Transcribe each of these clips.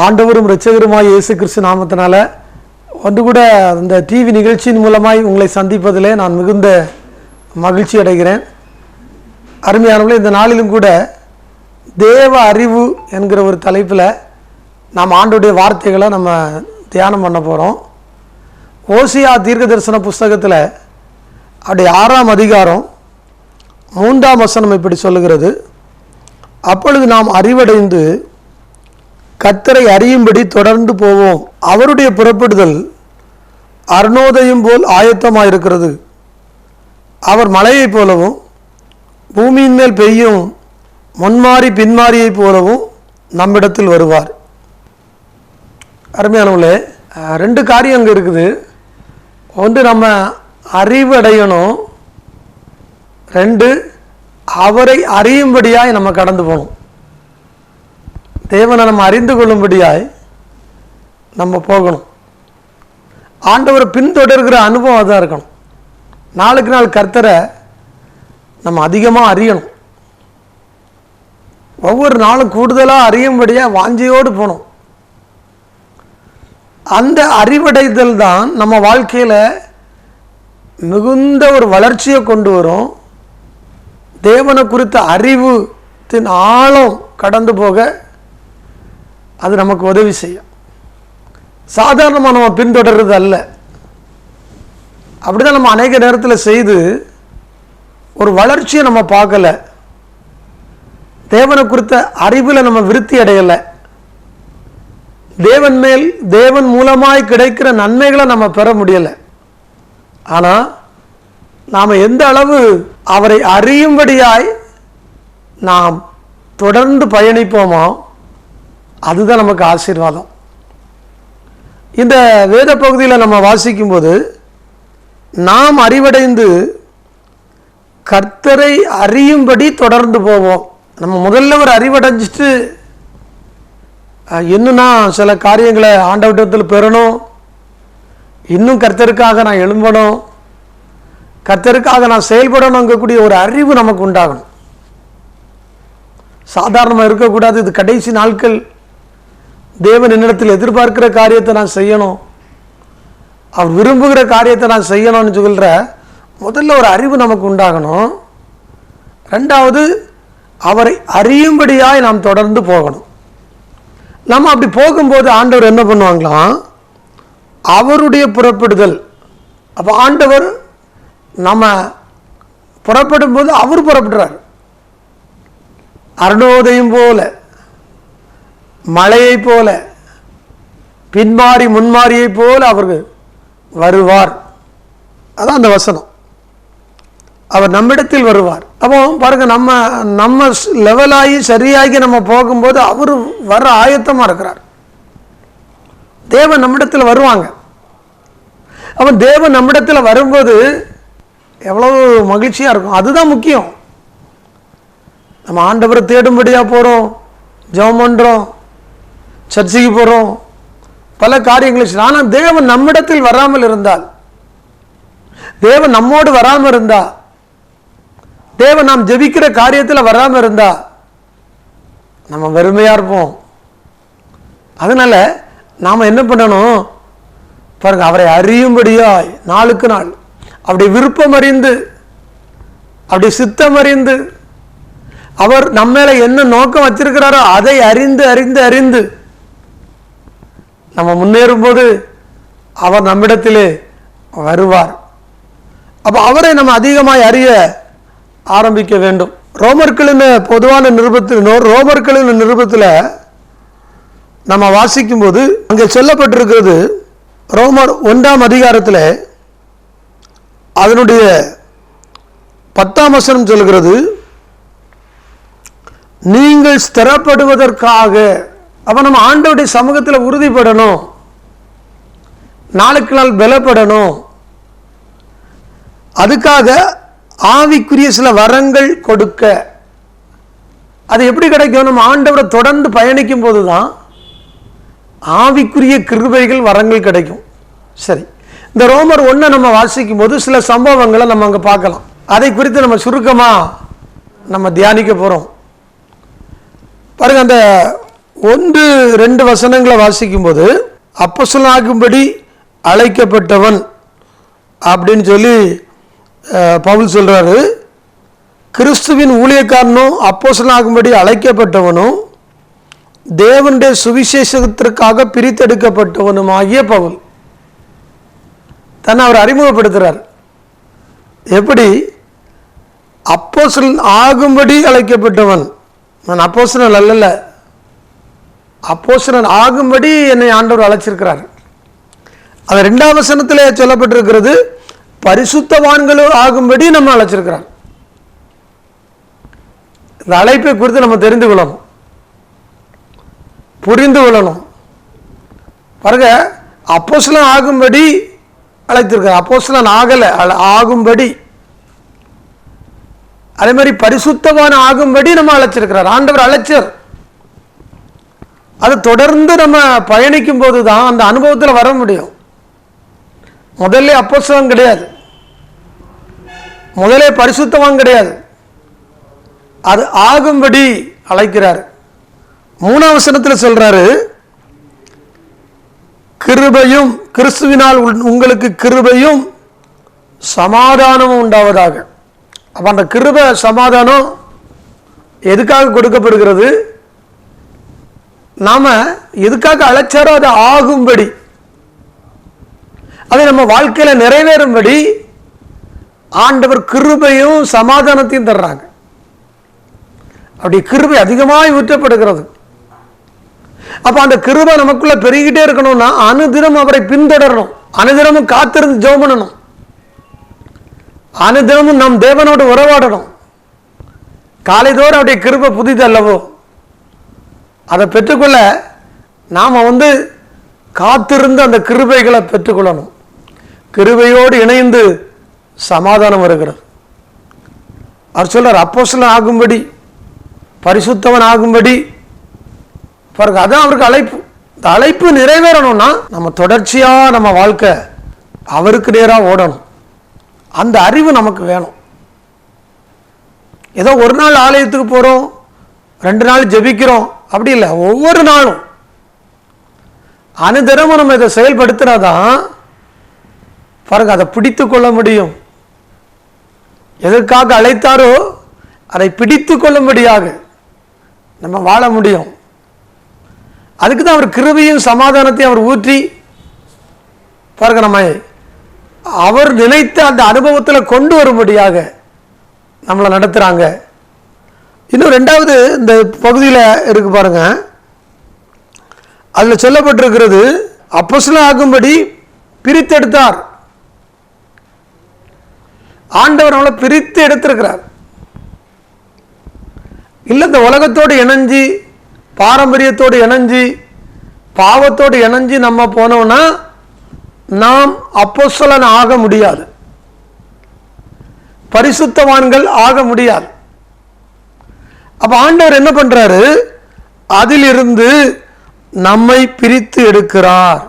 ஆண்டவரும் இரட்சகருமாய் இயேசு கிறிஸ்து நாமத்தினால ஒன்று கூட இந்த டிவி நிகழ்ச்சியின் மூலமாய் உங்களை சந்திப்பதிலே நான் மிகுந்த மகிழ்ச்சி அடைகிறேன். அருமையானவர்களே இந்த நாளிலும் கூட தேவ அறிவு என்கிற ஒரு தலைப்பில் நாம் ஆண்டுடைய வார்த்தைகளை நம்ம தியானம் பண்ண போகிறோம் ஓசியா தீர்க்க தரிசன புஸ்தகத்தில் அப்படி ஆறாம் அதிகாரம் மூன்றாம் வசனம் இப்படி சொல்லுகிறது. அப்பொழுது நாம் அறிவடைந்து கத்தரை அறியும்படி தொடர்ந்து போவோம். அவருடைய புறப்படுதல் அருணோதயம் போல் ஆயத்தமாக இருக்கிறது அவர் மலையைப் போலவும் பூமியின் மேல் பெய்யும் முன்மாறி பின்மாறியைப் போலவும் நம்மிடத்தில் வருவார். அருமையானவங்களே ரெண்டு காரியம் அங்கே இருக்குது. ஒன்று நம்ம அறிவடையணும். ரெண்டு அவரை அறியும்படியாய் நம்ம கடந்து போகணும். தேவனை நம்ம அறிந்து கொள்ளும்படியாய் நம்ம போகணும். ஆண்டவரை பின்தொடர்கிற அனுபவம் அதான் இருக்கணும். நாளுக்கு நாள் கர்த்தரை நம்ம அதிகமாக அறியணும். ஒவ்வொரு நாளும் கூடுதலாக அறியும்படியாக வாஞ்சையோடு போகணும். அந்த அறிவடைதல் தான் நம்ம வாழ்க்கையில் மிகுந்த ஒரு வளர்ச்சியை கொண்டு வரும். தேவனை குறித்த அறிவுத்தின் ஆழம் கடந்து போக அது நமக்கு உதவி செய்யும். சாதாரணமாக நம்ம பின்தொடர்றது அல்ல. அப்படிதான் நம்ம அநேக நேரத்தில் செய்து ஒரு வளர்ச்சியை நம்ம பார்க்கல. தேவனை குறித்த அறிவில் நம்ம விருத்தி அடையலை. தேவன் மேல் தேவன் மூலமாய் கிடைக்கிற நன்மைகளை நம்ம பெற முடியலை. ஆனால் நாம் எந்த அளவு அவரை அறியும்படியாய் நாம் தொடர்ந்து பயணிப்போமோ அதுதான் நமக்கு ஆசீர்வாதம். இந்த வேத பகுதியில் நம்ம வாசிக்கும்போது நாம் அறிவடைந்து கர்த்தரை அறியும்படி தொடர்ந்து போவோம். நம்ம முதல்ல ஒரு அறிவடைஞ்சிட்டு இன்னும் நான் சில காரியங்களை ஆண்டவட்டத்தில் பெறணும். இன்னும் கர்த்தருக்காக நான் எழும்பணும். கர்த்தருக்காக நான் செயல்படணுங்கக்கூடிய ஒரு அறிவு நமக்கு உண்டாகணும். சாதாரணமாக இருக்கக்கூடாது. இது கடைசி நாட்கள். தேவன் என்னிடத்தில் எதிர்பார்க்கிற காரியத்தை நான் செய்யணும். அவர் விரும்புகிற காரியத்தை நான் செய்யணும்னு சொல்கிற முதல்ல ஒரு அறிவு நமக்கு உண்டாகணும். ரெண்டாவது அவரை அறியும்படியாய் நாம் தொடர்ந்து போகணும். நம்ம அப்படி போகும்போது ஆண்டவர் என்ன பண்ணுவாங்களாம் அவருடைய புறப்படுதல். அப்போ ஆண்டவர் நம்ம புறப்படும் போது அவர் புறப்படுறார். அருணோதயம் போல. மழையைப் போல பின்மாறி முன்மாறியைப் போல அவர்கள் வருவார். அதான் அந்த வசனம். அவர் நம்மிடத்தில் வருவார். அப்போ பாருங்க நம்ம நம்ம லெவலாகி சரியாகி நம்ம போகும்போது அவர் வர ஆயத்தமாக இருக்கிறார். தேவன் நம்மிடத்தில் வருவாங்க. அப்போ தேவன் நம்மிடத்தில் வரும்போது எவ்வளோ மகிழ்ச்சியாக இருக்கும். அதுதான் முக்கியம். நம்ம ஆண்டவரை தேடும்படியாக போகிறோம் ஜெபம் பண்ணுறோம் சர்ச்சைக்கு போகிறோம் பல காரியங்களை ஆனால் தேவன் நம்மிடத்தில் வராமல் இருந்தால் தேவன் நம்மோடு வராமல் இருந்தா தேவன் நாம் ஜெபிக்கிற காரியத்தில் வராமல் இருந்தா நம்ம வெறுமையாக இருப்போம். அதனால நாம் என்ன பண்ணணும்? பாருங்கள் அவரை அறியும்படியாய் நாளுக்கு நாள் அப்படி விருப்பம் அறிந்து அப்படி சித்தம் அறிந்து அவர் நம்ம மேலே என்ன நோக்கம் வச்சிருக்கிறாரோ அதை அறிந்து அறிந்து அறிந்து நம்ம முன்னேறும்போது அவர் நம்மிடத்திலே வருவார். அப்போ அவரை நம்ம அதிகமாய் அறிய ஆரம்பிக்க வேண்டும். ரோமர்களின் பொதுவான நிருபத்தில் நோ- ரோமர்களின் நிருபத்தில் நம்ம வாசிக்கும்போது அங்கே சொல்லப்பட்டிருக்கிறது ரோமர் ஒன்றாம் அதிகாரத்தில் அதனுடைய பத்தாம் வசனம் சொல்கிறது நீங்கள் ஸ்திரப்படுவதற்காக அப்போ நம்ம ஆண்டவருடைய சமூகத்தில் உறுதிப்படணும். நாளுக்கு நாள் பலப்படணும். அதுக்காக ஆவிக்குரிய சில வரங்கள் கொடுக்க. அது எப்படி கிடைக்கும்? நம்ம ஆண்டவரை தொடர்ந்து பயணிக்கும் போது தான் ஆவிக்குரிய கிருபைகள் வரங்கள் கிடைக்கும். சரி. இந்த ரோமர் ஒன்றை நம்ம வாசிக்கும் போது சில சம்பவங்களை நம்ம அங்கே பார்க்கலாம். அதை குறித்து நம்ம சுருக்கமாக நம்ம தியானிக்க போகிறோம் பாருங்க அந்த ஒன்று ரெண்டு வசனங்களை வாசிக்கும்போது அப்போஸ்தலனாகும்படி அழைக்கப்பட்டவன் அப்படின்னு சொல்லி பவுல் சொல்கிறாரு கிறிஸ்துவின் ஊழியக்காரனும் அப்போஸ்தலனாகும்படி அழைக்கப்பட்டவனும் தேவனுடைய சுவிசேஷத்திற்காக பிரித்தெடுக்கப்பட்டவனுமாகிய பவுல். தன்னை அவர் அறிமுகப்படுத்துகிறார் எப்படி? அப்போசல் ஆகும்படி அழைக்கப்பட்டவன். நான் அப்போசனல் அல்லல்ல. அப்போசனன் ஆகும்படி என்னை ஆண்டவர் அழைச்சிருக்கிறார். அது ரெண்டாம் வசனத்தில் சொல்லப்பட்டிருக்கிறது பரிசுத்தவான்களும் ஆகும்படி நம்ம அழைச்சிருக்கிறார். இந்த அழைப்பை குறித்து நம்ம தெரிந்து கொள்ளணும். புரிந்து கொள்ளணும். பாருங்க அப்போஸ்தலன் ஆகும்படி அழைத்திருக்கிறார். அப்போசலன் ஆகலை ஆகும்படி. அதே மாதிரி பரிசுத்தவான் ஆகும்படி நம்ம அழைச்சிருக்கிறார். ஆண்டவர் அழைச்சர். அது தொடர்ந்து நம்ம பயணிக்கும் போது தான் அந்த அனுபவத்தில் வர முடியும். முதல்ல அப்போஸ்தலன் கிடையாது. முதலே பரிசுத்தவம் கிடையாது. அது ஆகும்படி அழைக்கிறார். மூணாம் வசனத்தில் சொல்றாரு கிருபையும் கிறிஸ்துவினால் உங்களுக்கு கிருபையும் சமாதானமும் உண்டாவதாக. அப்ப அந்த கிருப சமாதானம் எதுக்காக கொடுக்கப்படுகிறது? நாம எதுக்காக அழைச்சாரோ அது ஆகும்படி. அதை நம்ம வாழ்க்கையில நிறைவேறும்படி ஆண்டவர் கிருபையும் சமாதானத்தையும் தர்றாங்க. அப்படி கிருபை அதிகமாய் ஊற்றப்படுகிறது. அப்ப அந்த கிருபை நமக்குள்ள பெருகிட்டே இருக்கணும்னா அனுதினம் அவரை பின்தொடரணும். அனுதினமும் காத்திருந்து ஜோம் பண்ணணும். அனுதினமும் நம் தேவனோடு உறவாடணும். காலைதோறும் அவருடைய கிருபை புதிதல்லவோ? அதை பெற்றுக்கொள்ள நாம் வந்து காத்திருந்து அந்த கிருபைகளை பெற்றுக்கொள்ளணும். கிருபையோடு இணைந்து சமாதானம் வருகிறது. அவர் சொல்றார் அப்போசலன் ஆகும்படி பரிசுத்தவன் ஆகும்படி. பாருங்க அதான் அவருக்கு அழைப்பு. இந்த அழைப்பு நிறைவேறணும்னா நம்ம தொடர்ச்சியாக நம்ம வாழ்க்கை அவருக்கு நேராக ஓடணும். அந்த அறிவு நமக்கு வேணும். ஏதோ ஒரு நாள் ஆலயத்துக்கு போகிறோம் ரெண்டு நாள் ஜெபிக்கிறோம் அப்படி இல்லை ஒவ்வொரு நாளும். அனுதினமும் நம்ம இதை செயல்படுத்தினா தான் பாருங்க அதை பிடித்து கொள்ள முடியும். எதற்காக அழைத்தாரோ அதை பிடித்து கொள்ளும்படியாக நம்ம வாழ முடியும். அதுக்கு தான் அவர் கிருபையும் சமாதானத்தையும் அவர் ஊற்றி பாருங்க நம்ம அவர் நினைத்த அந்த அனுபவத்தில் கொண்டு வரும்படியாக நம்மளை நடத்துகிறாங்க இன்னும் ரெண்டாவது இந்த பகுதியில் இருக்கு பாருங்க. அதில் சொல்லப்பட்டிருக்கிறது அப்போஸ்தலன் ஆகும்படி பிரித்தெடுத்தார். ஆண்டவர் நம்மளை பிரித்து எடுத்திருக்கிறார். இல்லை இந்த உலகத்தோடு இணைஞ்சு பாரம்பரியத்தோடு இணைஞ்சு பாவத்தோடு இணைஞ்சு நம்ம போனோம்னா நாம் அப்போஸ்தலன் ஆக முடியாது. பரிசுத்தவான்கள் ஆக முடியாது. அப்போ ஆண்டவர் என்ன பண்றாரு? அதிலிருந்து நம்மை பிரித்து எடுக்கிறார்.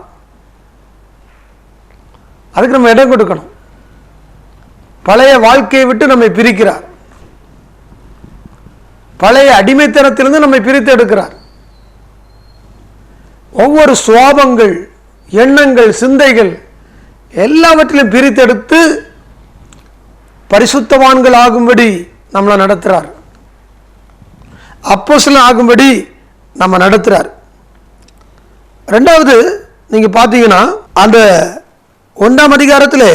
அதுக்கு நம்ம இடம் கொடுக்கணும். பழைய வாழ்க்கையை விட்டு நம்மை பிரிக்கிறார். பழைய அடிமைத்தனத்திலிருந்து நம்மை பிரித்து எடுக்கிறார். ஒவ்வொரு சுவாபங்கள் எண்ணங்கள் சிந்தைகள் எல்லாவற்றிலும் பிரித்தெடுத்து பரிசுத்தவான்கள் ஆகும்படி நம்மளை நடத்துறார். அப்போஸ்தலன் ஆகும்படி நம்ம நடத்துகிறார் ரெண்டாவது நீங்கள் பார்த்தீங்கன்னா அந்த ஒன்றாம் அதிகாரத்தில்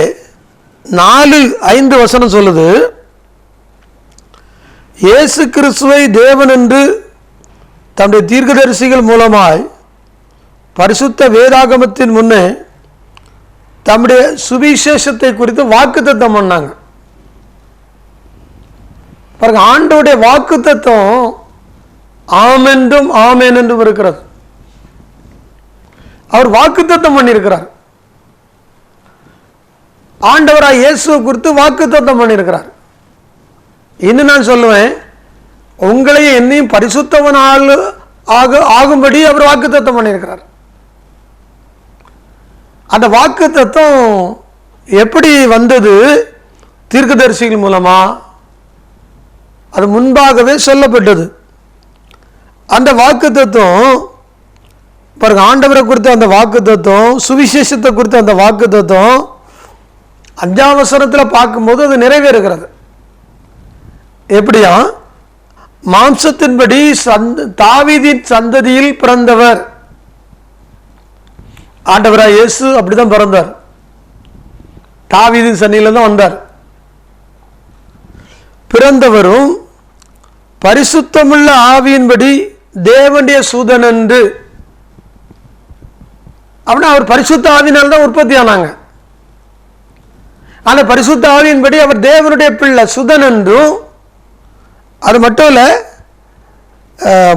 நாலு ஐந்து வசனம் சொல்லுது இயேசு கிறிஸ்துவை தேவன் என்று தம்முடைய தீர்க்கதரிசிகள் மூலமாய் பரிசுத்த வேதாகமத்தின் முன்னே தம்முடைய சுவிசேஷத்தை குறித்து வாக்குத்தத்தம் பண்ணாங்க. பாருங்க ஆண்டோடைய வாக்குத்தத்தம் ஆமென்றும் ஆமேன் என்றும் இருக்கிறது. அவர் வாக்குத்தத்தம் பண்ணியிருக்கிறார். ஆண்டவராக இயேசுவை குறித்து வாக்குத்தத்தம் பண்ணியிருக்கிறார். இன்னும் நான் சொல்லுவேன் உங்களையும் என்னையும் பரிசுத்தவனால் ஆக ஆகும்படி அவர் வாக்குத்தத்தம் பண்ணியிருக்கிறார். அந்த வாக்குத்தத்தம் எப்படி வந்தது? தீர்க்கதரிசிகள் மூலமா? அது முன்பாகவே சொல்லப்பட்டது. அந்த வாக்கு தத்துவம் பாருங்க ஆண்டவரை கொடுத்த அந்த வாக்கு தத்துவம் சுவிசேஷத்தை குறித்த அந்த வாக்கு தத்துவம் அஞ்சாவசரத்தில் பார்க்கும்போது அது நிறைவேறுகிறது. எப்படியா? மாம்சத்தின்படி சந்த தாவிதின் சந்ததியில் பிறந்தவர். ஆண்டவராக இயேசு அப்படிதான் பிறந்தார். தாவிதின் சன்னியில் தான் வந்தார். பிறந்தவரும் பரிசுத்தமுள்ள ஆவியின்படி தேவனுடைய சூதன் என்று. அப்படின்னா அவர் பரிசுத்த ஆவினால் தான் உற்பத்தி ஆனாங்க. அந்த பரிசுத்த ஆவியின்படி அவர் தேவனுடைய பிள்ளை சுதன் என்றும் அது மட்டும் இல்லை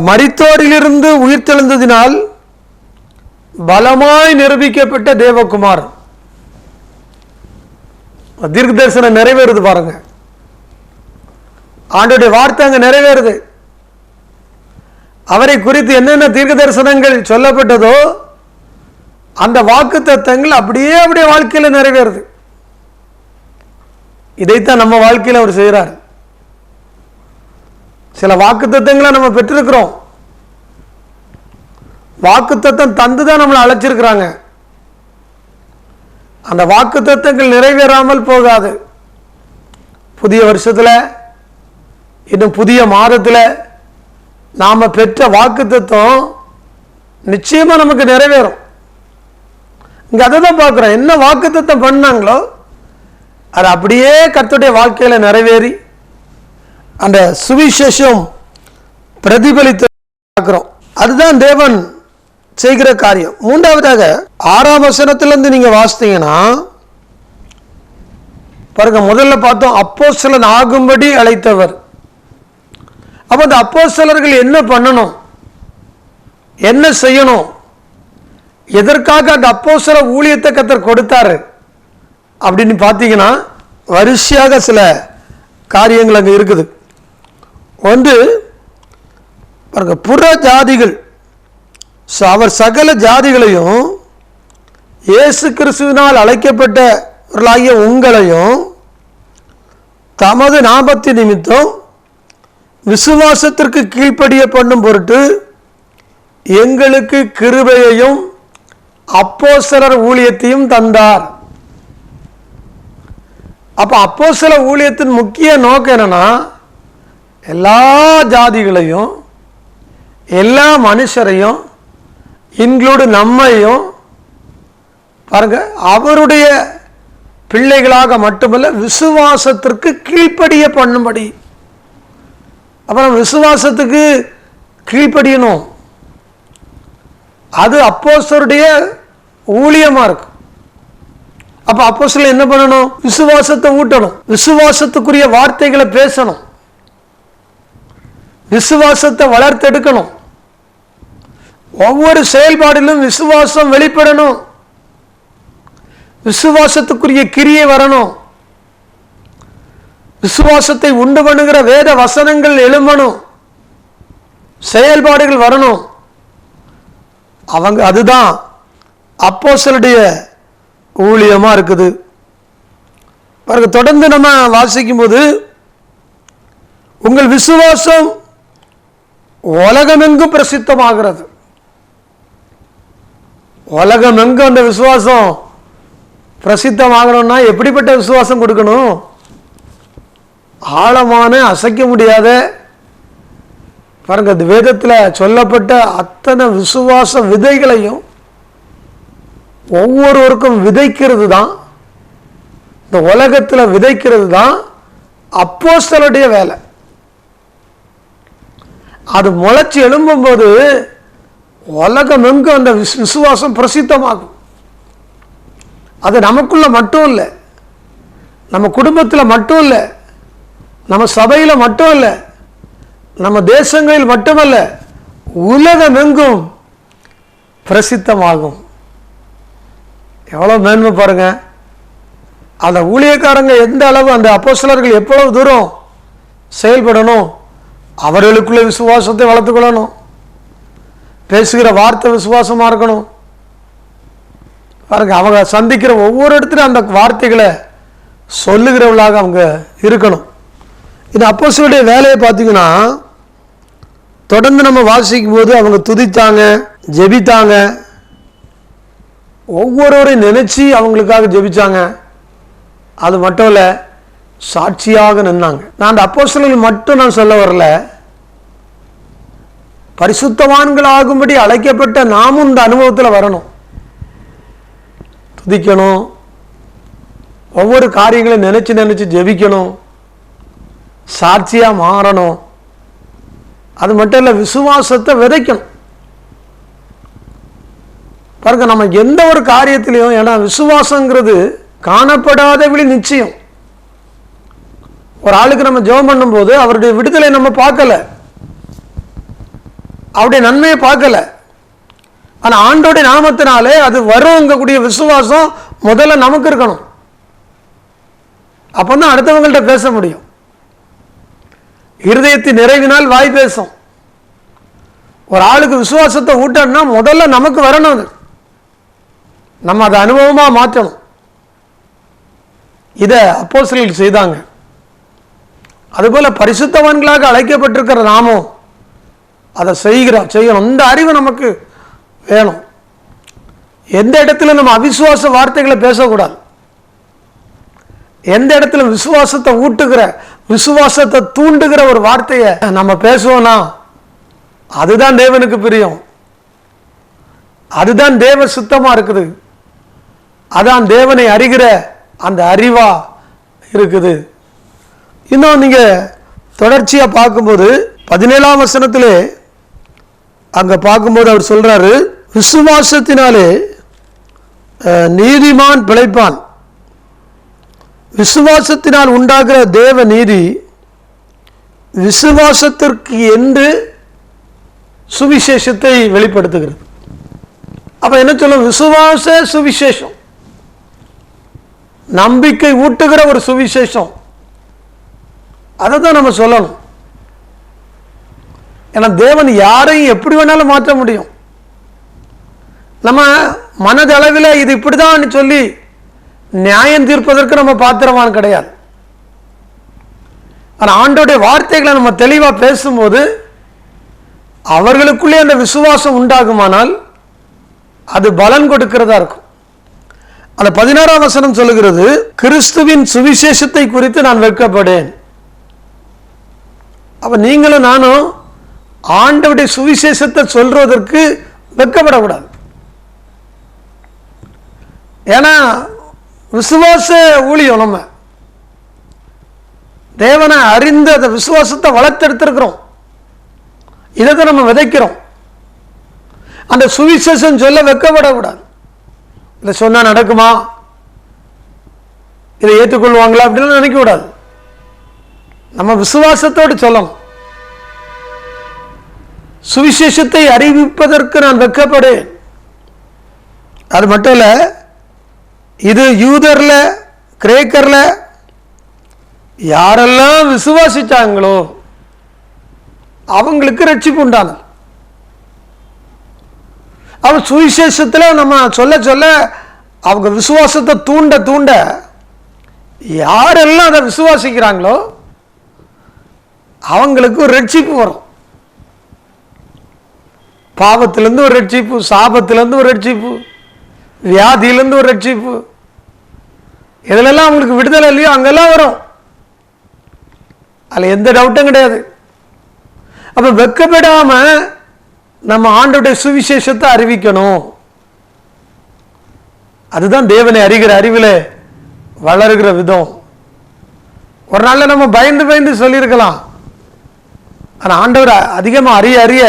மரித்தோரிலிருந்து உயிர்த்தெழுந்ததினால் பலமாய் நிரூபிக்கப்பட்ட தேவகுமார். தீர்க்க தரிசனம் நிறைவேறுது பாருங்க. ஆண்டுடைய வார்த்தை அங்கே நிறைவேறுது. அவரை குறித்து என்னென்ன தீர்க்க தரிசனங்கள் சொல்லப்பட்டதோ அந்த வாக்கு தத்தங்கள் அப்படியே அப்படியே வாழ்க்கையில் நிறைவேறுது. இதைத்தான் நம்ம வாழ்க்கையில் அவர் செய்கிறார் சில வாக்கு தத்தங்களை நம்ம பெற்றிருக்கிறோம். வாக்கு தத்தம் தந்து தான் நம்மளை அழைச்சிருக்கிறாங்க. அந்த வாக்கு தத்தங்கள் நிறைவேறாமல் போகாது. புதிய வருஷத்தில் இன்னும் புதிய மாதத்தில் நாம் பெற்ற வாக்கு தத்துவம் நிச்சயமாக நமக்கு நிறைவேறும். இங்கே அதை தான் பார்க்குறோம். என்ன வாக்கு தத்துவம் பண்ணாங்களோ அது அப்படியே கத்துடைய வாழ்க்கையில் நிறைவேறி அந்த சுவிசேஷம் பிரதிபலித்து பார்க்குறோம். அதுதான் தேவன் செய்கிற காரியம். மூன்றாவதாக ஆறாம் வசனத்திலேருந்து நீங்கள் வாசித்தீங்கன்னா பாருங்க முதல்ல பார்த்தோம் அப்போஸ்தலன் ஆகும்படி அழைத்தவர். அப்போ அந்த சிலர்கள் என்ன பண்ணணும்? என்ன செய்யணும்? எதற்காக அந்த அப்போஸ்தல ஊழியத்தை கத்தர் கொடுத்தாரு? அப்படின்னு பார்த்தீங்கன்னா வரிசையாக சில காரியங்கள் அங்கே இருக்குது. ஒன்று பாருங்க புற ஜாதிகள் ஸோ அவர் சகல ஜாதிகளையும் இயேசு கிறிஸ்துவினால் அழைக்கப்பட்டவர்களாகிய உங்களையும் தமது நாமத்தின் நிமித்தம் விசுவாசத்திற்கு கீழ்ப்படிய பண்ணும் பொருட்டு எங்களுக்கு கிருபையையும் அப்போசரர் ஊழியத்தையும் தந்தார். அப்போ அப்போசர ஊழியத்தின் முக்கிய நோக்கம் என்னன்னா எல்லா ஜாதிகளையும் எல்லா மனுஷரையும் இன்க்ளூடு நம்மையும் பாருங்க அவருடைய பிள்ளைகளாக மட்டுமல்ல விசுவாசத்திற்கு கீழ்ப்படிய பண்ணும்படி. அப்புறம் விசுவாசத்துக்கு கீழ்ப்படியணும். அது அப்போஸ்தருடைய ஊழியமாக இருக்கும். அப்போ அப்போஸ்தலர் என்ன பண்ணணும்? விசுவாசத்தை ஊட்டணும். விசுவாசத்துக்குரிய வார்த்தைகளை பேசணும். விசுவாசத்தை வளர்த்தெடுக்கணும். ஒவ்வொரு செயல்பாடிலும் விசுவாசம் வெளிப்படணும். விசுவாசத்துக்குரிய கிரியை வரணும். விசுவாசத்தை உண்டு பண்ணுகிற வேத வசனங்கள் எழும்பணும். செயல்பாடுகள் வரணும். அவங்க அதுதான் அப்போஸ்தலருடைய ஊழியமாக இருக்குது. பிறகு தொடர்ந்து நம்ம வாசிக்கும்போது உங்கள் விசுவாசம் உலகமெங்கும் பிரசித்தமாகிறது. உலகமெங்கும் அந்த விசுவாசம் பிரசித்தமாகணும்னா எப்படிப்பட்ட விசுவாசம் கொடுக்கணும்? ஆழமான அசைக்க முடியாத பாருங்க இந்த வேதத்தில் சொல்லப்பட்ட அத்தனை விசுவாச விதைகளையும் ஒவ்வொருவருக்கும் விதைக்கிறது தான் இந்த உலகத்தில் விதைக்கிறது தான் அப்போஸ்தலுடைய வேலை. அது முளைச்சி எழும்பும்போது உலகம் எங்கும் அந்த விஸ் விசுவாசம் பிரசித்தமாகும்? அது நமக்குள்ள மட்டும் இல்லை. நம்ம குடும்பத்தில் மட்டும் இல்லை. நம்ம சபையில் மட்டும் இல்லை நம்ம தேசங்களில் மட்டுமல்ல உலகமெங்கும் பிரசித்தமாகும். எவ்வளோ மேன்மை பாருங்க. அந்த ஊழியக்காரங்க எந்த அளவு அந்த அப்போசலர்கள் எவ்வளவு தூரம் செயல்படணும் அவர்களுக்குள்ள விசுவாசத்தை வளர்த்துக்கொள்ளணும் பேசுகிற வார்த்தை விசுவாசமாக இருக்கணும். பாருங்க அவங்க சந்திக்கிற ஒவ்வொரு இடத்துலையும் அந்த வார்த்தைகளை சொல்லுகிறவளாக அவங்க இருக்கணும். இது அப்போசோடைய வேலையை பார்த்தீங்கன்னா தொடர்ந்து நம்ம வாசிக்கும் போது அவங்க துதித்தாங்க ஜெபித்தாங்க. ஒவ்வொருவரையும் நினச்சி அவங்களுக்காக ஜெபித்தாங்க அது மட்டும் இல்லை சாட்சியாக நின்னாங்க. நான் அந்த அப்போஸ்தலர்கள் மட்டும் நான் சொல்ல வரல. பரிசுத்தவான்களாகும்படி அழைக்கப்பட்ட நாமும் இந்த அனுபவத்தில் வரணும். துதிக்கணும். ஒவ்வொரு காரியங்களையும் நினச்சி நினச்சி ஜெபிக்கணும். சாட்சியா மாறணும். அது மட்டும் இல்லை விசுவாசத்தை விதைக்கணும். பாருங்க நம்ம எந்த ஒரு காரியத்திலையும் ஏன்னா விசுவாசங்கிறது காணப்படாதவழி நிச்சயம். ஒரு ஆளுக்கு நம்ம ஜெபம் பண்ணும்போது அவருடைய விடுதலை நம்ம பார்க்கல. அவருடைய நன்மையை பார்க்கல. ஆனா ஆண்டோடைய நாமத்தினாலே அது வருங்கக்கூடிய விசுவாசம் முதல்ல நமக்கு இருக்கணும். அப்பதான் அடுத்தவங்கள்ட்ட பேச முடியும். இருதயத்தின் நிறைவினால் வாய் பேசும். ஒரு ஆளுக்கு விசுவாசத்தை ஊட்டணும்னா முதல்ல நமக்கு வரணும் அது. நம்ம அதை அனுபவமா மாற்றணும். இதை அப்போ செய்தாங்க. அதுபோல் பரிசுத்தவான்களாக அழைக்கப்பட்டிருக்கிற நாமும் அதை செய்கிறோம் செய்யணும். இந்த அறிவு நமக்கு வேணும். எந்த இடத்துல நம்ம அவிசுவாச வார்த்தைகளை பேசக்கூடாது? எந்த இடத்துல விசுவாசத்தை ஊட்டுகிற விசுவாசத்தை தூண்டுகிற ஒரு வார்த்தையை நம்ம பேசுவோம்னா அதுதான் தேவனுக்கு பிரியம். அதுதான் தேவ சுத்தமாக இருக்குது. அதான் தேவனை அறிகிற அந்த அறிவா இருக்குது. இன்னும் நீங்கள் தொடர்ச்சியாக பார்க்கும்போது பதினேழாம் வசனத்திலே அங்கே பார்க்கும்போது அவர் சொல்கிறாரு விசுவாசத்தினாலே நீதிமான் பிழைப்பான். விசுவாசத்தினால் உண்டாகிற தேவ நீதி விசுவாசத்திற்கு என்று சுவிசேஷத்தை வெளிப்படுத்துகிறது. அப்போ என்ன சொல்லும்? விசுவாச சுவிசேஷம். நம்பிக்கை ஊட்டுகிற ஒரு சுவிசேஷம். அதை தான் நம்ம சொல்லணும். ஏன்னா தேவன் யாரையும் எப்படி வேணாலும் மாற்ற முடியும். நம்ம மனதளவில் இது இப்படிதான் சொல்லி நியாயம் தீர்ப்பதற்கு நம்ம பாத்திரமான கிடையாது. ஆனால் ஆண்டோடைய வார்த்தைகளை நம்ம தெளிவாக பேசும்போது அவர்களுக்குள்ளே அந்த விசுவாசம் உண்டாகுமானால் அது பலன் கொடுக்கிறதா இருக்கும். அந்த பதினாறாம் வசனம் சொல்லுகிறது கிறிஸ்துவின் சுவிசேஷத்தை குறித்து நான் வெட்கப்படேன். அப்ப நீங்களும் நானும் ஆண்டவுடைய சுவிசேஷத்தை சொல்றதற்கு வெட்கப்படக்கூடாது. ஏன்னா விசுவாச ஊழியம் நம்ம. தேவனை அறிந்து அந்த விசுவாசத்தை வளர்த்தெடுத்திருக்கிறோம். இதை தான் நம்ம விதைக்கிறோம். அந்த சுவிசேஷம் சொல்ல வைக்கப்படக்கூடாது. இதை சொன்னால் நடக்குமா? இதை ஏற்றுக்கொள்வாங்களா அப்படின்னு நினைக்கக்கூடாது. நம்ம விசுவாசத்தோடு சொல்லணும். சுவிசேஷத்தை அறிவிப்பதற்கு நான் வெக்கப்படேன். அது மட்டும் இல்ல இது யூதரில் கிரேக்கரில் யாரெல்லாம் விசுவாசித்தாங்களோ அவங்களுக்கு ரட்சிப்பு உண்டானது. அவன் சுவிசேஷத்தில் நம்ம சொல்ல சொல்ல அவங்க விசுவாசத்தை தூண்ட தூண்ட யாரெல்லாம் அதை விசுவாசிக்கிறாங்களோ அவங்களுக்கு ஒரு ரட்சிப்பு வரும். பாவத்திலேருந்து ஒரு ரட்சிப்பு சாபத்திலேருந்து ஒரு ரட்சிப்பு வியாதியிலேருந்து ஒரு ரட்சிப்பு எதுலெல்லாம் அவங்களுக்கு விடுதலை இல்லையோ அங்கெல்லாம் வரும். அதில் எந்த டவுட்டும் கிடையாது. அப்போ வெக்கப்படாமல் நம்ம ஆண்டோடைய சுவிசேஷத்தை அறிவிக்கணும். அதுதான் தேவனை அறிகிற அறிவில் வளருகிற விதம். ஒரு நாளில் நம்ம பயந்து பயந்து சொல்லியிருக்கலாம். ஆனால் ஆண்டவர் அதிகமாக அறிய அறிய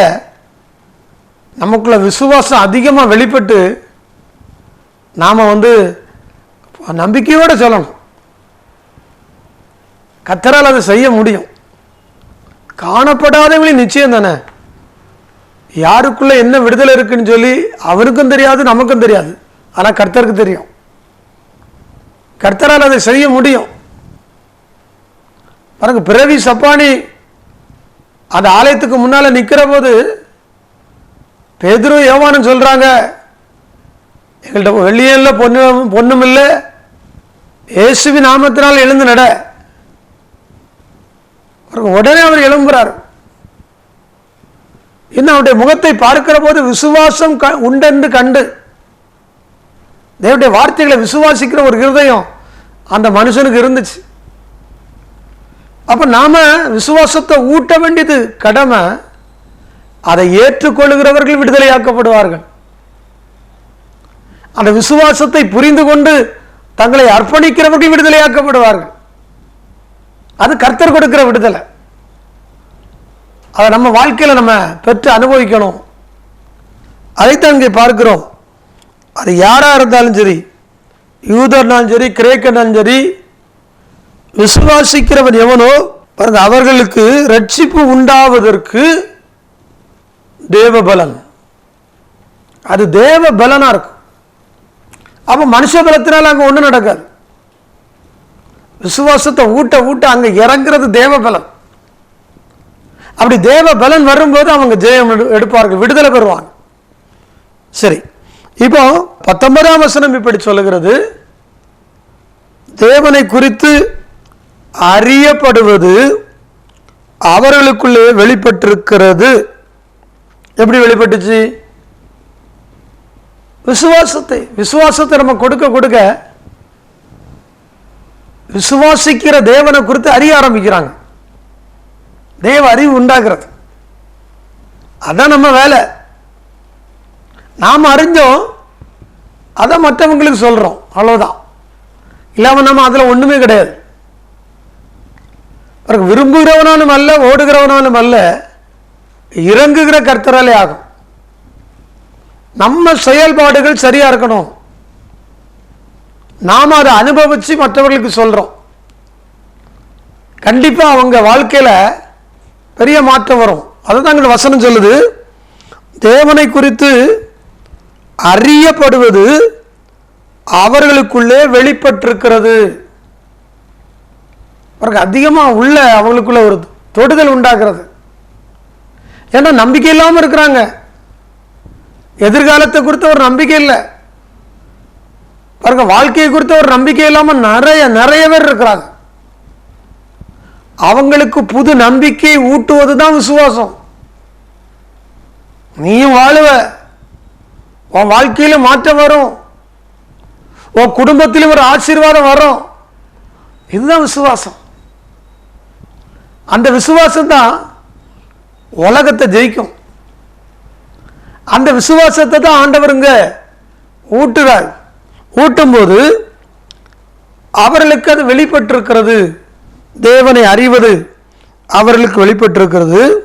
நமக்குள்ள விசுவாசம் அதிகமாக வெளிப்பட்டு நாம் வந்து நம்பிக்கையோடு சொல்லணும். கத்தரால் அதை செய்ய முடியும். காணப்படாதவங்களையும் நிச்சயம் தானே? யாருக்குள்ள என்ன விடுதலை இருக்குன்னு சொல்லி அவருக்கும் தெரியாது நமக்கும் தெரியாது. ஆனால் கர்த்தருக்கு தெரியும். கர்த்தரால் அதை செய்ய முடியும். பாருங்க பிறவி சப்பானி அந்த ஆலயத்துக்கு முன்னால நிக்கிற போது பெதிரும் யோவானும் சொல்றாங்க. எங்கள்கிட்ட வெள்ளியும் இல்லை பொண்ணு பொண்ணும் இல்லை இயேசுவி நாமத்தினால் எழுந்து நட. உடனே அவர் எழும்புறார். இன்னும் அவருடைய முகத்தை பார்க்கிற போது விசுவாசம் க- உண்டென்று கண்டு. தேவடைய வார்த்தைகளை விசுவாசிக்கிற ஒரு இருதயம் அந்த மனுஷனுக்கு இருந்துச்சு. அப்ப நாம விசுவாசத்தை ஊட்ட வேண்டியது கடமை அதை ஏற்றுக்கொள்கிறவர்கள் விடுதலையாக்கப்படுவார்கள். அந்த விசுவாசத்தை புரிந்து கொண்டு தங்களை அர்ப்பணிக்கிறவர்கள் விடுதலையாக்கப்படுவார்கள். அது கர்த்தர் கொடுக்கிற விடுதலை. அதை நம்ம வாழ்க்கையில் நம்ம பெற்று அனுபவிக்கணும். அதைத்தான் இங்கே பார்க்கிறோம். அது யாராக இருந்தாலும் சரி யூதர்னாலும் சரி கிரேக்கனாலும் சரி விசுவாசிக்கிறவன் எவனோ பாருங்க அவர்களுக்கு ரட்சிப்பு உண்டாவதற்கு தேவபலன். அது தேவ பலனாக இருக்கும். அப்போ மனுஷ பலத்தினால் அங்க ஒன்றும் நடக்காது. விசுவாசத்தை ஊட்ட ஊட்ட அங்க இறங்குறது தேவ பலம் அப்படி தேவ பலன் வரும்போது அவங்க ஜெயம் எடு- எடுப்பார்கள் விடுதலை பெறுவாங்க. சரி இப்போ பத்தொன்பதாம் வசனம் இப்படி சொல்லுகிறது. தேவனை குறித்து அறியப்படுவது அவர்களுக்குள்ளே வெளிப்பட்டிருக்கிறது. எப்படி வெளிப்பட்டுச்சு? விசுவாசத்தை விசுவாசத்தை நம்ம கொடுக்க கொடுக்க விசுவாசிக்கிற தேவனை குறித்து அறிய ஆரம்பிக்கிறாங்க. தேவ அறிவு உண்டாகிறது. அதான் நம்ம வேலை. நாம் அறிஞ்சோம் அதை மற்றவங்களுக்கு சொல்கிறோம் அவ்வளோதான் இல்லாமல் நம்ம அதில் ஒண்ணுமே கிடையாது. பிறகு விரும்புகிறவனாலும் அல்ல ஓடுகிறவனாலும் அல்ல இறங்குகிற கர்த்தராலே ஆகும். நம்ம செயல்பாடுகள் சரியா இருக்கணும். நாம அதை அனுபவிச்சு மற்றவர்களுக்கு சொல்றோம். கண்டிப்பா அவங்க வாழ்க்கையில பெரிய மாற்றம் வரும். அதுதான் இந்த வசனம் சொல்லுது. தேவனை குறித்து அறியப்படுவது அவர்களுக்குள்ளே வெளிப்பட்டிருக்கிறது. அவருக்கு அதிகமாக உள்ள அவங்களுக்குள்ள ஒரு தொடுதல் உண்டாகிறது. ஏன்னா நம்பிக்கை இல்லாமல் இருக்கிறாங்க. எதிர்காலத்தை குறித்த ஒரு நம்பிக்கை இல்லை. பாருங்க வாழ்க்கையை குறித்த ஒரு நம்பிக்கை இல்லாமல் நிறைய நிறைய பேர் இருக்கிறாங்க. அவங்களுக்கு புது நம்பிக்கை ஊட்டுவது தான் விசுவாசம். நீயும் வாழுவ. உன் வாழ்க்கையில மாற்றம் வரும். உன் குடும்பத்திலும் ஒரு ஆசீர்வாதம் வரும். இதுதான் விசுவாசம். அந்த விசுவாசம் தான் உலகத்தை ஜெயிக்கும். அந்த விசுவாசத்தை தான் ஆண்டவருங்க ஊட்டுறார். ஊட்டும்போது அவர்களுக்கு அது வெளிப்பட்டிருக்கிறது. தேவனை அறிவது அவர்களுக்கு வெளிப்பட்டிருக்கிறது.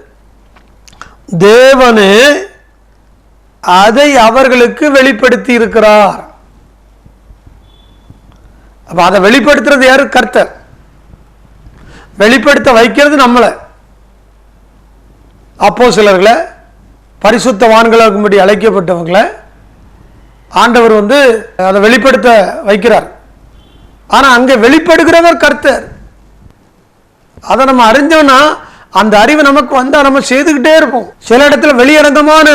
தேவனே அதை அவர்களுக்கு வெளிப்படுத்தி இருக்கிறார். அப்ப அதை வெளிப்படுத்துறது யாரு? கர்த்தர். வெளிப்படுத்த வைக்கிறது நம்மளை. அப்போ சிலர்களை பரிசுத்தவான்களாகும்படி அழைக்கப்பட்டவங்களை ஆண்டவர் வந்து அதை வெளிப்படுத்த வைக்கிறார். ஆனால் அங்கே வெளிப்படுகிறவர் கர்த்தர். அதை நம்ம அறிஞ்சோம்னா அந்த அறிவு நமக்கு வந்தால் நம்ம செய்துக்கிட்டே இருப்போம். சில இடத்துல வெளியரங்கமான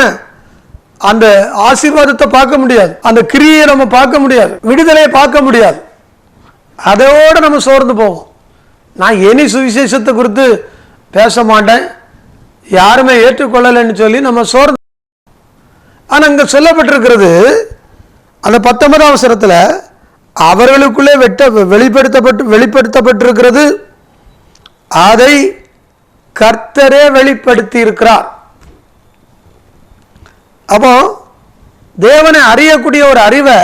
அந்த ஆசீர்வாதத்தை பார்க்க முடியாது. அந்த கிரியை நம்ம பார்க்க முடியாது. விடுதலையை பார்க்க முடியாது. அதோடு நம்ம சோர்ந்து போவோம். நான் எனி சுவிசேஷத்தை குறித்து பேச மாட்டேன். யாருமே ஏற்றுக்கொள்ளலைன்னு சொல்லி நம்ம சோர்ந்து ஆனால் இங்கே சொல்லப்பட்டிருக்கிறது அந்த பத்தொன்பதாம் அவசரத்தில் அவர்களுக்குள்ளே வெட்ட வெளிப்படுத்தப்பட்டு வெளிப்படுத்தப்பட்டிருக்கிறது. அதை கர்த்தரே வெளிப்படுத்தி இருக்கிறார் அப்போ தேவனை அறியக்கூடிய ஒரு அறிவை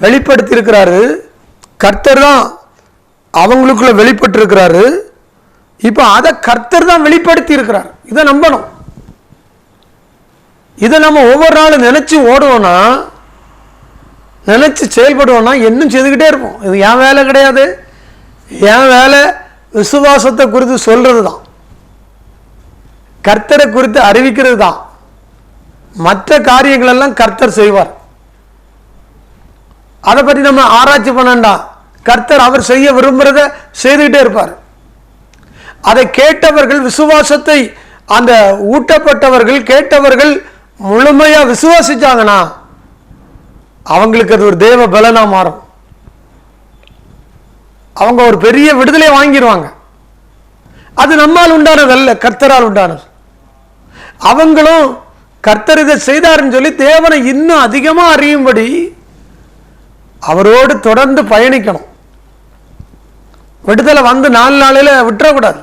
வெளிப்படுத்தி இருக்கிறாரு கர்த்தர் தான் அவங்களுக்குள்ள வெளிப்பட்டு இருக்கிறாரு இப்போ அதை கர்த்தர் தான் வெளிப்படுத்தி இருக்கிறார் இதை நம்பணும். இதை நம்ம ஒவ்வொரு நாளும் நினச்சி ஓடுவோம்னா நினச்சி செயல்படுவோம்னா இன்னும் செய்துக்கிட்டே இருப்போம். இது என் வேலை கிடையாது. என் வேலை விசுவாசத்தை குறித்து சொல்கிறது தான் கர்த்தரை குறித்து அறிவிக்கிறது தான் மற்ற காரியங்களெல்லாம் கர்த்தர் செய்வார். அதை பற்றி நம்ம ஆராய்ச்சி பண்ணண்டா கர்த்தர் அவர் செய்ய விரும்புகிறத செய்துக்கிட்டே இருப்பார். அதை கேட்டவர்கள் விசுவாசத்தை அந்த ஊட்டப்பட்டவர்கள் கேட்டவர்கள் முழுமையா விசுவாசிச்சாங்கன்னா அவங்களுக்கு அது ஒரு தேவ பலனா மாறும். அவங்க ஒரு பெரிய விடுதலை வாங்கிடுவாங்க அது நம்மால் உண்டானதல்ல கர்த்தரால் உண்டானது. அவங்களும் கர்த்தர் இதை செய்தாருன்னு சொல்லி தேவனை இன்னும் அதிகமா அறியும்படி அவரோடு தொடர்ந்து பயணிக்கணும். விடுதலை வந்து நாலு நாளையில விட்டுறக்கூடாது.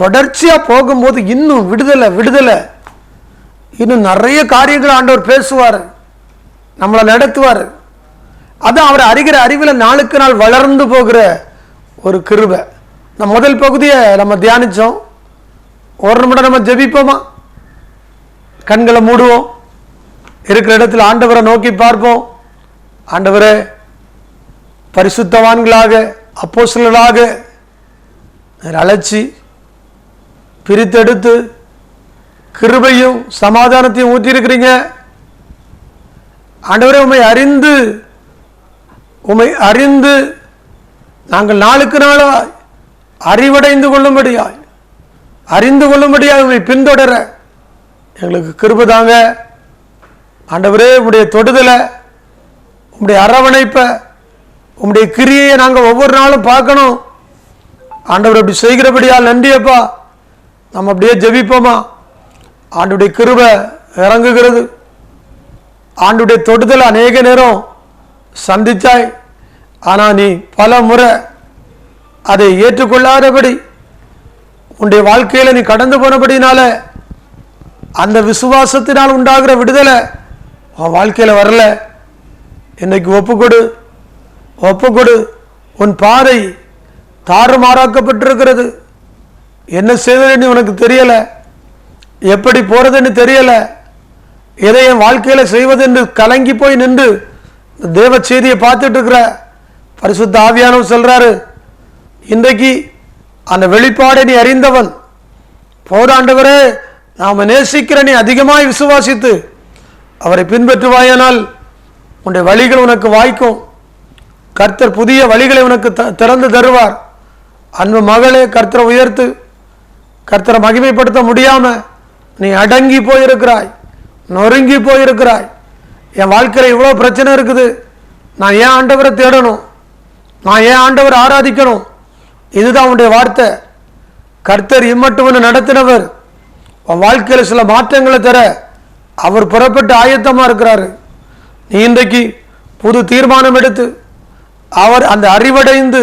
தொடர்ச்சியாக போகும்போது இன்னும் விடுதலை விடுதலை. இன்னும் நிறைய காரியங்கள் ஆண்டவர் பேசுவார் நம்மளை நடத்துவார். அதான் அவர் அறிகிற அறிவில் நாளுக்கு நாள் வளர்ந்து போகிற ஒரு கிருபை. இந்த முதல் பகுதியை நம்ம தியானித்தோம் ஒரு நிமிடம் நம்ம ஜெபிப்போமா? கண்களை மூடுவோம். இருக்கிற இடத்துல ஆண்டவரை நோக்கி பார்ப்போம். ஆண்டவரே பரிசுத்தவான்களாக அப்போசலாக அழைச்சி பிரித்தெடுத்து கிருபையும் சமாதானத்தையும் ஊற்றியிருக்கிறீங்க. ஆண்டவரே உம்மை அறிந்து உம்மை அறிந்து நாங்கள் நாளுக்கு நாளாய் அறிவடைந்து கொள்ளும்படியாய் அறிந்து கொள்ளும்படியாய் உம்மை பின்தொடர எங்களுக்கு கிருப தாங்க. ஆண்டவரே உடைய தொடுதலை உங்களுடைய அரவணைப்பை உங்களுடைய கிரியையை நாங்கள் ஒவ்வொரு நாளும் பார்க்கணும். ஆண்டவர் அப்படி செய்கிறபடியால் நன்றியப்பா. நம்ம அப்படியே ஜெபிப்போமா? ஆண்டுடைய கிருபை இறங்குகிறது. ஆண்டுடைய தொடுதல் அநேக நேரம் சந்தித்தாய். ஆனால் நீ பல முறை அதை ஏற்றுக்கொள்ளாதபடி உன்னுடைய வாழ்க்கையில் நீ கடந்து போனபடினால அந்த விசுவாசத்தினால் உண்டாகிற விடுதலை உன் வாழ்க்கையில் வரல. இன்னைக்கு ஒப்புக்கொடு. ஒப்புக்கொடு. உன் பாதை தாறுமாறாக்கப்பட்டிருக்கிறது. என்ன செய்வதுன்னு உனக்கு தெரியலை. எப்படி போகிறதுன்னு தெரியலை. எதை என் வாழ்க்கையில செய்வதென்று கலங்கி போய் நின்று இந்த தேவ செய்தியை பார்த்துட்டு இருக்கிற பரிசுத்த ஆவியானவர் சொல்கிறாரு இன்றைக்கு அந்த வெளிப்பாடை நீ அறிந்தவன். போதாண்டவரே நாம் நேசிக்கிற நீ அதிகமாய் விசுவாசித்து அவரை பின்பற்றுவாயானால் உன்னுடைய வழிகள் உனக்கு வாய்க்கும். கர்த்தர் புதிய வழிகளை உனக்கு த- திறந்து தருவார். அன்பு மகளே கர்த்தரை உயர்த்து கர்த்தரை மகிமைப்படுத்த முடியாமல் நீ அடங்கி போயிருக்கிறாய் நொறுங்கி போயிருக்கிறாய். என் வாழ்க்கையில் இவ்வளோ பிரச்சனை இருக்குது. நான் ஏன் ஆண்டவரை தேடணும்? நான் ஏன் ஆண்டவரை ஆராதிக்கணும்? இதுதான் உன்னுடைய வார்த்தை. கர்த்தர் இம்மட்டுவனை நடத்தினவர். உன் வாழ்க்கையில் சில மாற்றங்களை தர அவர் புறப்பட்டு ஆயத்தமாக இருக்கிறாரு. நீ இன்றைக்கு புது தீர்மானம் எடுத்து அவர் அந்த அறிவடைந்து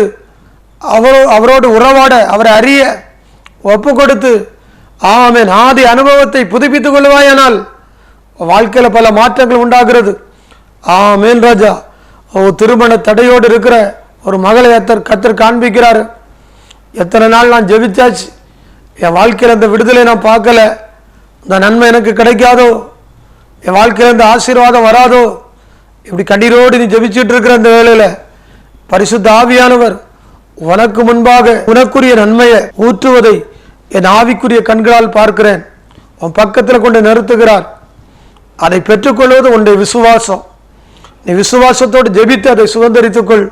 அவரோ அவரோடு உறவாட அவரை அறிய ஒப்பு கொடுத்து ஆமேன் ஆதி அனுபவத்தை புதுப்பித்துக் கொள்வாயானால் வாழ்க்கையில் பல மாற்றங்கள் உண்டாகிறது. ஆமேன் ராஜா. ஓ திருமண தடையோடு இருக்கிற ஒரு மகளை எத்தர் கத்தர் காண்பிக்கிறார். எத்தனை நாள் நான் ஜெபிச்சாச்சு? என் வாழ்க்கையில் அந்த விடுதலை நான் பார்க்கல. இந்த நன்மை எனக்கு கிடைக்காதோ? என் வாழ்க்கையில் இந்த ஆசீர்வாதம் வராதோ? இப்படி கண்ணீரோடு நீ ஜெபிச்சுட்டு இருக்கிற அந்த வேலையில் பரிசுத்த ஆவியானவர் உனக்கு முன்பாக உனக்குரிய நன்மையை ஊற்றுவதை என் ஆவிக்குரிய கண்களால் பார்க்கிறேன். உன் பக்கத்தில் கொண்டு நிறுத்துகிறார். அதை பெற்றுக்கொள்வது உன்னுடைய விசுவாசம். நீ விசுவாசத்தோடு ஜெபித்து அதை சுதந்திரித்துக்கொள்.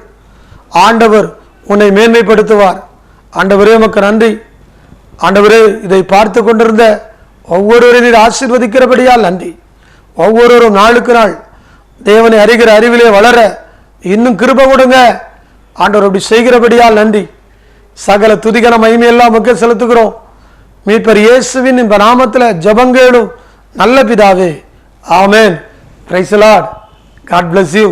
ஆண்டவர் உன்னை மேன்மைப்படுத்துவார். ஆண்டவரே உமக்கு நன்றி. ஆண்டவரே இதை பார்த்து கொண்டிருந்த ஒவ்வொருவரையும் நீர் ஆசீர்வதிக்கிறபடியால் நன்றி. ஒவ்வொருவரும் நாளுக்கு நாள் தேவனை அறிகிற அறிவிலே வளர இன்னும் கிருப கொடுங்க. ஆண்டவர் அப்படி செய்கிறபடியால் நன்றி. சகல துதிகன மகிமையெல்லாம் முக்கிய செலுத்துகிறோம். மீட்பர் இயேசுவின் இந்த நாமத்தில் ஜபங்கேடும் நல்ல பிதாவே. ஆமேன். Praise God bless you